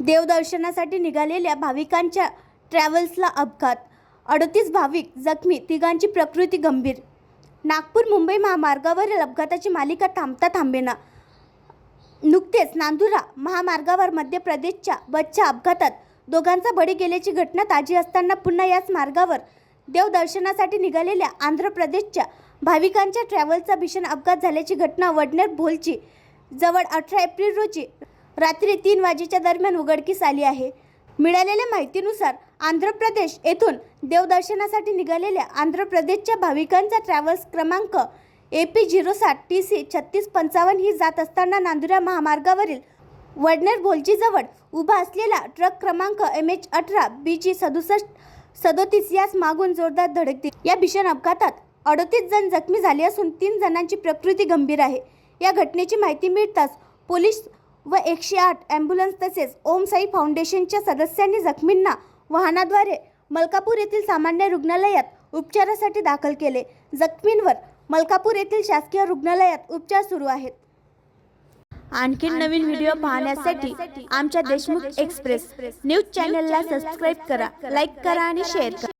देवदर्शनासाठी निघालेल्या भाविकांच्या ट्रॅव्हल्सला अपघात. अडतीस भाविक जखमी तिघांची प्रकृती गंभीर. नागपूर मुंबई महामार्गावरील अपघाताची मालिका थांबता थांबेना. नुकतेच नांदुरा महामार्गावर मध्य प्रदेशच्या बसच्या अपघातात दोघांचा बळी गेल्याची घटना ताजी असताना पुन्हा याच मार्गावर देवदर्शनासाठी निघालेल्या आंध्र प्रदेशच्या भाविकांच्या ट्रॅव्हल्सचा भीषण अपघात झाल्याची घटना वडनेर भोलची जवळ अठरा एप्रिल रोजी रात्री तीन वाजेच्या दरम्यान उघडकीस आली आहे. मिळालेल्या माहितीनुसार आंध्र प्रदेश येथून देवदर्शनासाठी निघालेल्या आंध्र प्रदेशच्या भाविकांचा ट्रॅव्हल्स क्रमांक ए पी झिरो सात टी सी छत्तीस पंचावन्न ही जात असताना नांदुरा महामार्गावरील वडनेर भोलजीजवळ उभा असलेला ट्रक क्रमांक एम एच अठरा बी जी सदुसष्ट सदोतीस यास मागून जोरदार धडक दिली. या भीषण अपघातात अडतीस जण जखमी झाले असून तीन जणांची प्रकृती गंभीर आहे. या घटनेची माहिती मिळताच पोलीस व एकशे आठ ॲम्ब्युलन्स तसेच ओम साई फाउंडेशनच्या सदस्यांनी जखमींना वाहनाद्वारे मलकापूर येथील सामान्य रुग्णालयात उपचारासाठी दाखल केले. जखमींवर मलकापूर येथील शासकीय रुग्णालयात उपचार सुरू आहेत. आणखी नवीन व्हिडिओ पाहण्यासाठी आमच्या देशमुख एक्सप्रेस न्यूज चॅनलला सबस्क्राईब करा लाईक करा आणि शेअर करा.